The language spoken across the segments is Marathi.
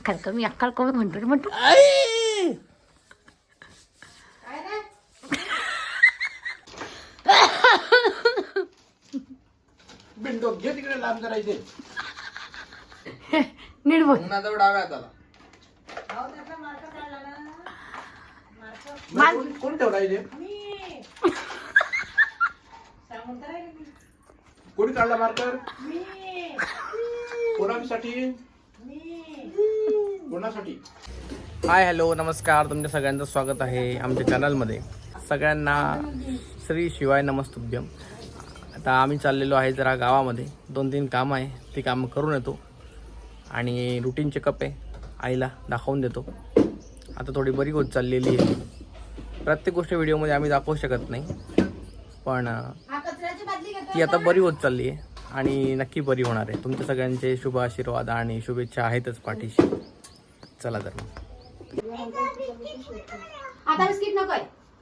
अक्कल कमी अक्कल कमी म्हणतो म्हणतो बिंडो घे तिकडे लांब करायचे नीट बोल. उन्हाजवळ डाव्या हाताला माल- कोण- कोण ठेवला इथे? कोणी काढला मार्कर कोणासाठी? कोणासाठी? हाय हॅलो नमस्कार. तुमच्या सगळ्यांचं स्वागत आहे आमच्या चॅनलमध्ये. सगळ्यांना श्री शिवाय नमस्तुभ्यम. आता आम्ही चाललेलो आहे जरा गावामध्ये. दोन तीन कामं आहे. ती कामं करून येतो. आणि रुटीन चेकअप आहे. आईला दाखवून देतो. आता थोडी बरी होत चाललेली आहे. प्रत्येक गोष्ट व्हिडिओमध्ये आम्ही दाखवू शकत नाही. पण ती आता बरी होत चालली आहे. आणि नक्की बरी होणार आहे. तुमच्या सगळ्यांचे शुभ आशीर्वाद आणि शुभेच्छा आहेतच पाठीशी. चला तर.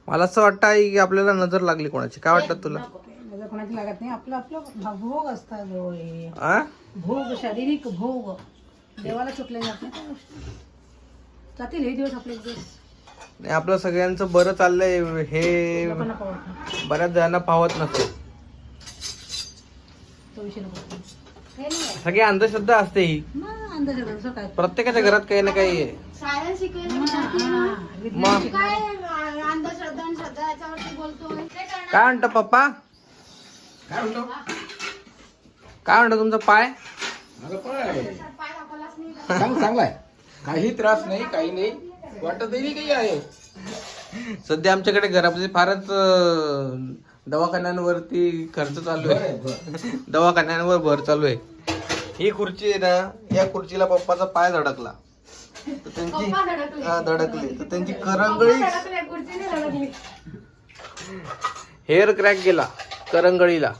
मला असं वाटतं आहे की आपल्याला नजर लागली कोणाची. काय वाटतं तुला? माझं कोणाची लागत नाही. आपलं आपलं भा- भोग असतात डोळे. आ? भोग शारीरिक भोग. देवाला चुकले जात नाही त्या गोष्टी. जातील हे दिवस आपले दिवस. नाही आपलं सगळ्यांचं बरं चाललंय. हे बऱ्याच जणांना पावत नसते. सगळी अंधश्रद्धा असते ही. प्रत्येकाच्या घरात काही ना काही आहे. सायन्स शिकवायला हा, मग? काय अंधश्रद्धा आणि श्रद्धा याच्यावरती बोलतोय? काय म्हणतं पप्पा? काय म्हणतो? काय म्हणतं तुमचा पाय? माझा पाय. चांग चांगला आहे काही त्रास नाही काही नाही. वाटतही काही आहे. सध्या आमच्याकडे घरामध्ये फारच अं, दवाखान्यांवरती खर्च चालू आहे. दवाखान्यांवर भर चालू आहे. ही खुर्ची आहे ना या खुर्चीला पप्पाचा पाय धडकला. तर त्यांची हा, धडकली. तर त्यांची करंगळी हेअर क्रॅक गेला करंगळीला.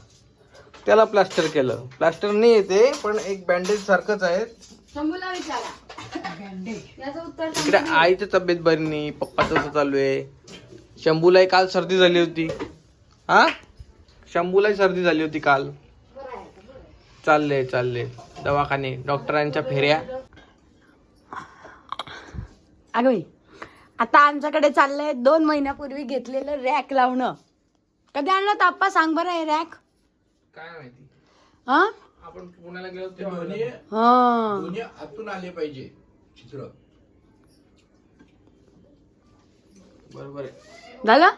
त्याला प्लास्टर केलं. प्लास्टर नाही येते पण एक बँडेज सारखंच आहे. शंभूला विचारा. बँडेज याचं उत्तर इकडे आईची तब्येत बरी नाही पप्पाचं असं चालू आहे. शंभूलाही काल सर्दी झाली होती. हा? शंभूलाही सर्दी झाली होती काल. चालले चालले. दवाखाने डॉक्टरांच्या फेऱ्या. अगं बाई आता आमच्याकडे चाललंय दोन महिन्यापूर्वी घेतलेलं रॅक लावणं. कधी आणलं तर आप्पा? सांग बरं हे रॅक. काय माहिती? हा? आपण पुण्याला गेलो ते दोन्ही हा. दोन्ही आतून आले पाहिजे चित्र. बरोबर आहे. झालं?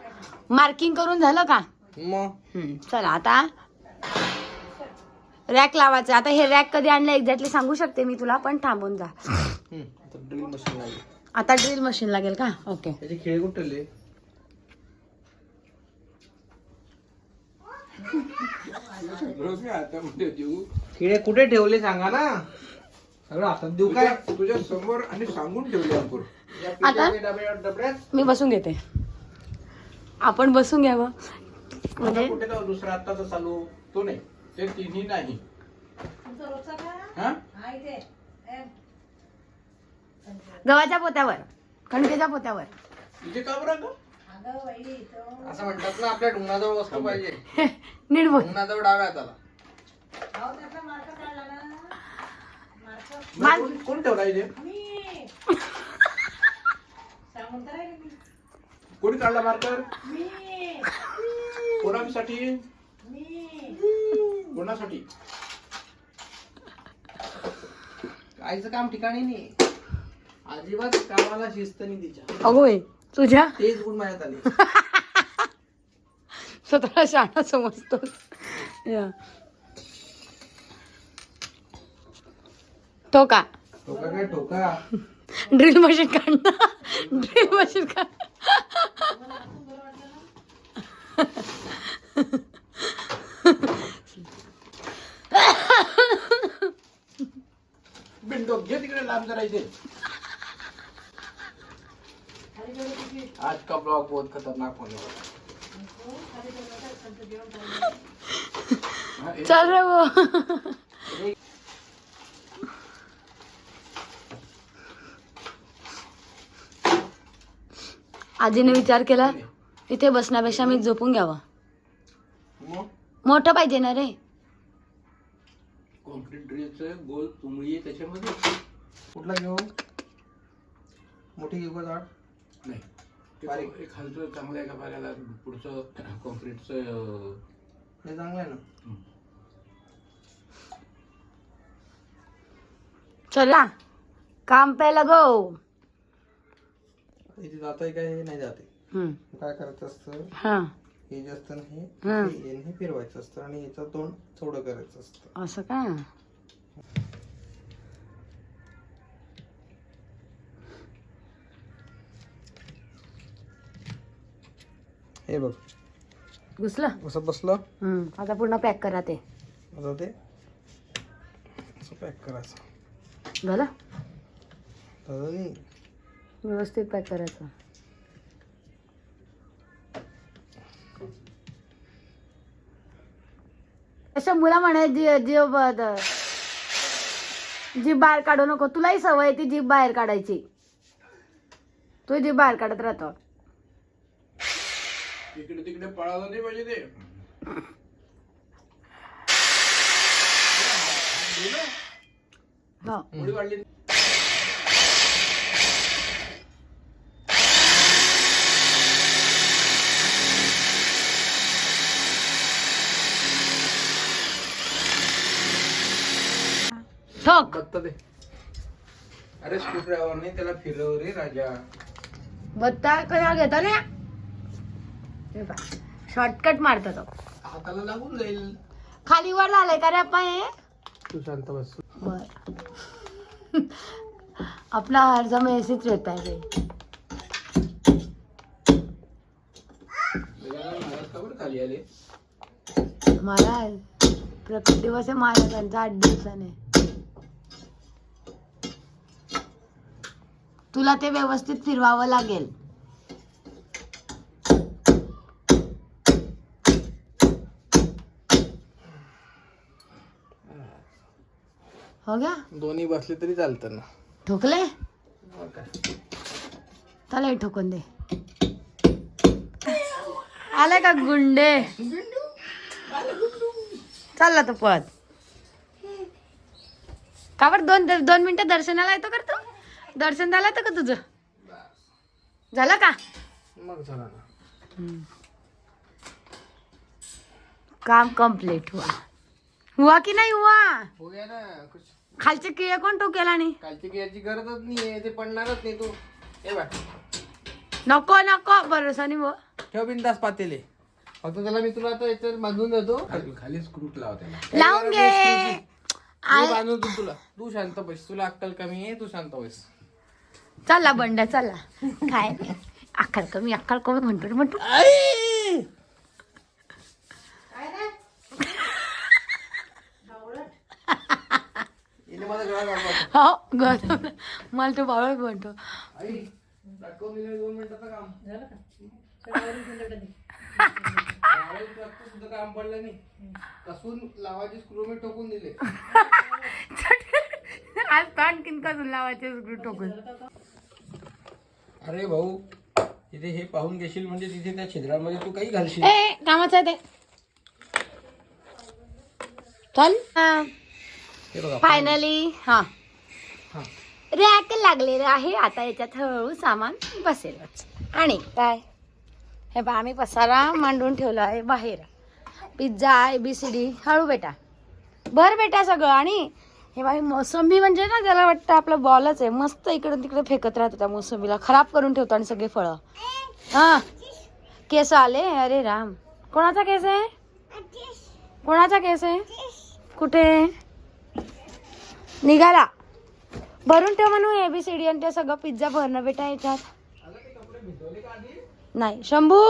मार्किंग करून झालं का? मग? हम्म, चला आता. रॅक लावायचं. आता हे रॅक कधी आणलं एक्झॅक्टली सांगू शकते मी तुला पण थांबून जा. आता ड्रिल मशीन लागेल. आता ड्रिल मशीन लागेल का? ओके. त्याचे खेळ कुठे ठेवले रोज मी हातामध्ये देऊ खिळे कुठे ठेवले सांगा ना. सगळं हातात देऊ काय? तुझ्या समोर आणि सांगून ठेवले अंकुर आता? मी बसून घेते. आपण बसून घ्यावं. म्हणजे आता कुठे दुसरा आत्ताचा चालू? तो नाही. ते तिन्ही नाही. हा? गव्हाच्या पोत्यावर कणकेच्या पोत्यावर. तुझे का बरं ग? असं म्हणतात ना आपल्या ढुंगणाजवळ बसलं पाहिजे. नीट बोल. ढुंगणाजवळ डाव्या हाताला माल- कोण- कोण ठेवला इथे? कोणी काढला मार्कर कोणासाठी? कोणासाठी? आईचं काम ठिकाणी नाही. अजिबात कामाला शिस्त नाही तिच्या. अगो तुझ्या? तेच गुण माझ्यात आले. स्वतःला शाळा समजतो या. तो का ठोका काय ठोका? ड्रिल मशीन काढणं. ड्रिल मशीन काढ बिंडो घे तिकडे लांब करायचे आज का ब्लॉग बहुत खतरनाक होने वाला चल रे वो. आजीने विचार केला इथे बसण्यापेक्षा मी झोपून घ्यावं. मोठं पाहिजे ना रे. कॉन्क्रीट ड्रिलचं गोल आहे त्याच्यामध्ये? कुठला घेऊ? मोठी घेऊ का झाड? नाही. बारीक. एक खालचं चांगलं आहे का बघायला पुढचं कॉन्क्रीटचं हे चांगलं आहे ना? चला. काम पे लगो इथे जात आहे काय हे नाही जाते हम्म. काय करायचं असतं? हा. हे जे असतं ना हे हं. हे हे फिरवायचं असतं आणि याचं तोंड चौडं करायचं असतं. असं का? हे बघ. घुसलं? असं बसलं. हम्म आता पूर्ण पॅक करा ते. आता ते असं पॅक करायचं. झालं? दादा नाही. व्यवस्थित पॅक करायचं. असं मुला म्हणायची जीव ब- जीभ बाहेर काढू नको. तुलाही सवय आहे ती जीभ बाहेर काढायची. तू जीभ बाहेर काढत राहतो. इकडे तिकडे पळालं नाही पाहिजे ते. हो. वाढली. ठोक. बघता ते. अरे स्क्रू ड्रायव्हर नाही त्याला फिरव रे राजा. बत्ता कशा घेता ना शॉर्टकट मारतो तो. हाताला लागून जाईल. खाली वर झालंय का रे आपण हे? तू शांत बस. बर. अपना हर समय ऐसे रहता है भाई महाराज का बरं खाली आले? महाराज प्रत्येक दिवस आहे महाराजांचा आठ दिवसाने तुला ते व्यवस्थित फिरवावं लागेल. हो गया दोन्ही बसले तरी चालतं ना. ठोकले? हो त्याला ठोकून दे. आले का गुंडे? चालला तो पळत का बरं दोन दोन मिनिटं दर्शनाला येतो करतो दर्शन झालं तर का तुझं? झालं का? मग झाला ना. काम कंप्लीट हुआ. हुआ की नाही हुआ? हो गया ना कुछ खालचे किळे कोण टोकेला नाही? कालची घ्यायची गरजच नाहीये ते पडणारच नाही तू. हे बघ. नको नको. भरोसा नाही बुवा. ठेव बिंदास पातेले. फक्त त्याला मी तुला आता याच्यावर बांधून देतो. खाली खाली स्क्रूट लाव त्याला. लावून घे. मी बांधून देतो तुला. तू शांत बस. तुला अक्कल कमी आहे तू शांत बस. चला बंड्या चला. काय? अक्कल कमी अक्कल कमी म्हणतो म्हणतो. हो मला तो बावळ म्हणतो काम. झालं का? यावेळेस ट्रॅक्टर सुद्धा काम पडलं नाही. कसून लावायचे स्क्रू मी ठोकून दिले. आज आणखीन कसून लावायचे screw टोकून अरे भाऊ तिथे हे पाहून घेशील म्हणजे तिथे त्या छिद्रामध्ये तू काही घालशील. ए कामाचं ते. चल. हे बघा फायनली हा. हा. रॅक लागलेलं आहे. आता याच्यात हळूहळू सामान बसेलच आणि काय? हे बा आम्ही पसारा मांडून ठेवला आहे बाहेर. Pizza A B C D हळू बेटा. भर बेटा सगळं. आणि हे बाई मोसंबी म्हणजे ना त्याला वाटतं आपलं बॉलच आहे. मस्त इकडं तिकडे फेकत राहतो त्या मोसंबीला. खराब करून ठेवतो आणि सगळे फळं. हा. केस आले? अरे राम. कोणाचा केस आहे? कोणाचा केस आहे? कुठे? निघाला. भरून ठेव म्हणून एबीसीडी आणि ते सगळं पिझ्झा भरणं बेटा याच्यात. नाही शंभू!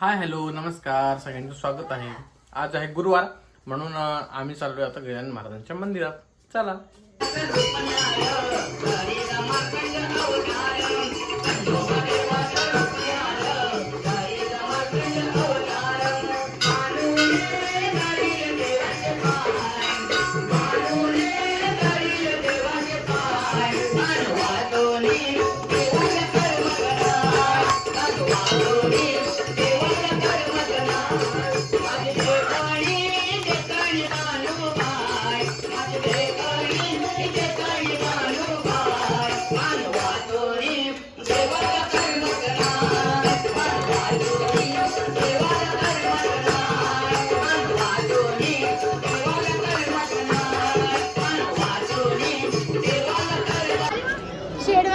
हाय हॅलो नमस्कार. सगळ्यांचं स्वागत आहे. आज आहे गुरुवार. म्हणून आम्ही चाललोय आता गजानन महाराजांच्या मंदिरात. चला.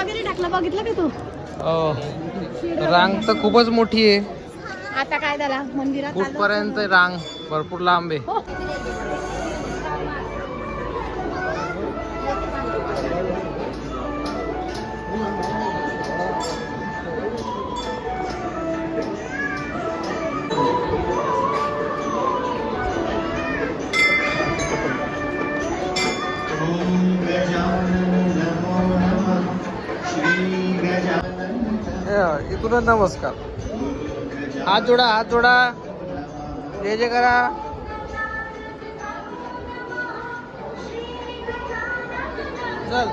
मला बघितलं का तू? रांग तर खूपच मोठी आहे. आता काय झाला? मंदिरात. कुठपर्यंत रांग? भरपूर लांब आहे. इकडून नमस्कार. हात जोडा हात जोडा. जय जय करा. चल.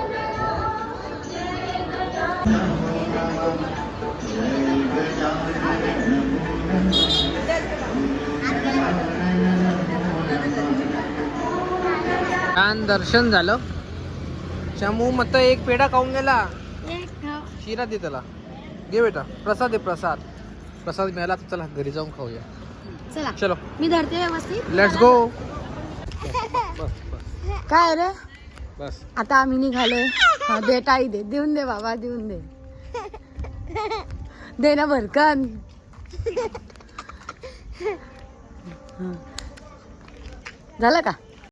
छान दर्शन झालं. शंभू मत एक पेढा खाऊन गेला. शिरा दे त्याला. घे बेटा. प्रसाद आहे प्रसाद. प्रसाद मिळाला तर चला घरी जाऊन खाऊया. चला. चलो. मी धरते व्यवस्थित. लेट्स गो बस बस काय रे? बस. आता आम्ही निघालोय. हा, दे टाई दे. देऊन दे बाबा देऊन दे. दे ना भरकन. झालं का?